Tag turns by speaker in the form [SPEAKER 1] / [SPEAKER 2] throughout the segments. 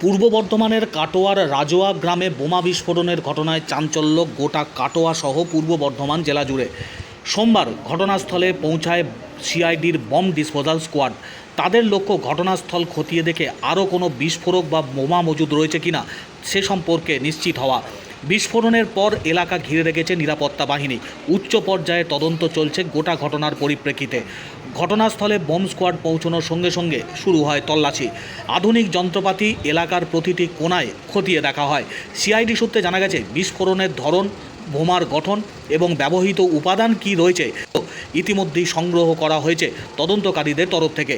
[SPEAKER 1] পূর্ব বর্ধমানের কাটোয়ার রাজোয়া গ্রামে বোমা বিস্ফোরণের ঘটনায় চাঞ্চল্য গোটা কাটোয়া সহ পূর্ব বর্ধমান জেলা জুড়ে। সোমবার ঘটনাস্থলে পৌঁছায় সিআইডির বম ডিসপোজাল স্কোয়াড। তাদের লক্ষ্য ঘটনাস্থল খতিয়ে দেখে আরও কোনো বিস্ফোরক বা বোমা মজুদ রয়েছে কিনা সে সম্পর্কে নিশ্চিত হওয়া। বিস্ফোরণের পর এলাকা ঘিরে রেখেছে নিরাপত্তা বাহিনী। উচ্চ পর্যায়ে তদন্ত চলছে গোটা ঘটনার পরিপ্রেক্ষিতে। ঘটনাস্থলে বোম স্কোয়াড পৌঁছানোর সঙ্গে সঙ্গে শুরু হয় তল্লাশি। আধুনিক যন্ত্রপাতি এলাকার প্রতিটি কোনায় খতিয়ে দেখা হয়। সিআইডি সূত্রে জানা গেছে, বিস্ফোরণের ধরন, বোমার গঠন এবং ব্যবহৃত উপাদান কি রয়েছে, ইতিমধ্যেই সংগ্রহ করা হয়েছে তদন্তকারীদের তরফ থেকে।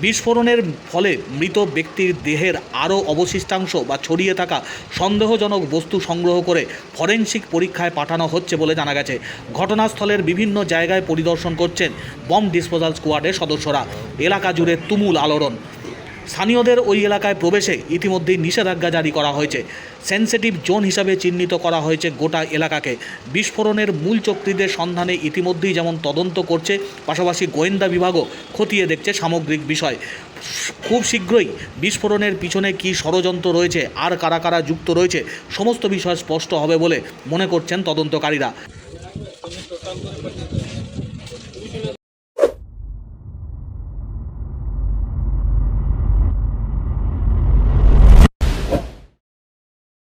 [SPEAKER 1] বিস্ফোরণের ফলে মৃত ব্যক্তির দেহের আরও অবশিষ্টাংশ বা ছড়িয়ে থাকা সন্দেহজনক বস্তু সংগ্রহ করে ফরেন্সিক পরীক্ষায় পাঠানো হচ্ছে বলে জানা গেছে। ঘটনাস্থলের বিভিন্ন জায়গায় পরিদর্শন করছেন বম ডিসপোজাল স্কোয়াডের সদস্যরা। এলাকা জুড়ে তুমুল আলোড়ন। স্থানীয়দের ওই এলাকায় প্রবেশে ইতিমধ্যেই নিষেধাজ্ঞা জারি করা হয়েছে। সেন্সিটিভ জোন হিসাবে চিহ্নিত করা হয়েছে গোটা এলাকাকে। বিস্ফোরণের মূল চক্রীদের সন্ধানে ইতিমধ্যেই যেমন তদন্ত করছে, পাশাপাশি গোয়েন্দা বিভাগও খতিয়ে দেখছে সামগ্রিক বিষয়। খুব শীঘ্রই বিস্ফোরণের পিছনে কী ষড়যন্ত্র রয়েছে, আর কারা কারা যুক্ত রয়েছে, সমস্ত বিষয় স্পষ্ট হবে বলে মনে করছেন তদন্তকারীরা।